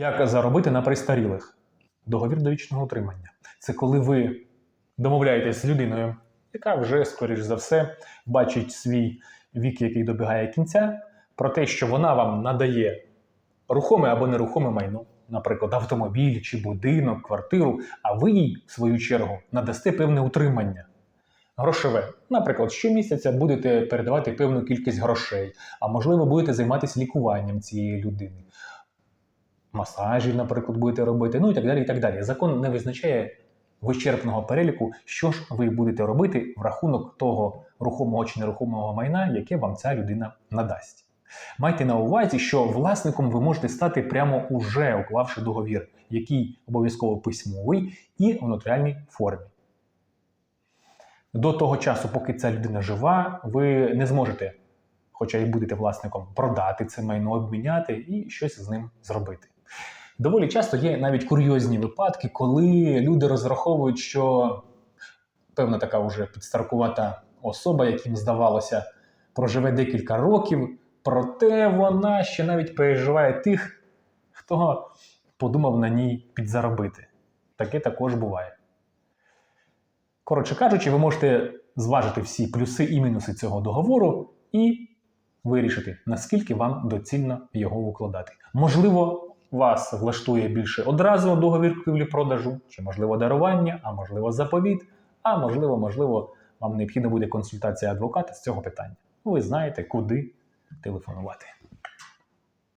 Як заробити на престарілих? Договір довічного утримання. Це коли ви домовляєтесь з людиною, яка вже, скоріш за все, бачить свій вік, який добігає кінця, про те, що вона вам надає рухоме або нерухоме майно, наприклад, автомобіль чи будинок, квартиру, а ви їй, в свою чергу, надасте певне утримання. Грошове. Наприклад, щомісяця будете передавати певну кількість грошей, а можливо, будете займатися лікуванням цієї людини. Масажі, наприклад, будете робити, ну і так далі. і так далі. Закон не визначає вичерпного переліку, що ж ви будете робити в рахунок того рухомого чи нерухомого майна, яке вам ця людина надасть. Майте на увазі, що власником ви можете стати прямо уже уклавши договір, який обов'язково письмовий і в нотаріальній формі. До того часу, поки ця людина жива, ви не зможете, хоча і будете власником, продати це майно, обміняти і щось з ним зробити. Доволі часто є навіть курйозні випадки, коли люди розраховують, що певна така вже підстаркувата особа, яким здавалося, проживе декілька років, проте вона ще навіть переживає тих, хто подумав на ній підзаробити. Таке також буває. Коротше кажучи, ви можете зважити всі плюси і мінуси цього договору і вирішити, наскільки вам доцільно його укладати. Можливо, вас влаштує більше одразу договір купівлі-продажу, чи можливо дарування, а можливо заповіт, а можливо, можливо, вам необхідна буде консультація адвоката з цього питання. Ви знаєте, куди телефонувати.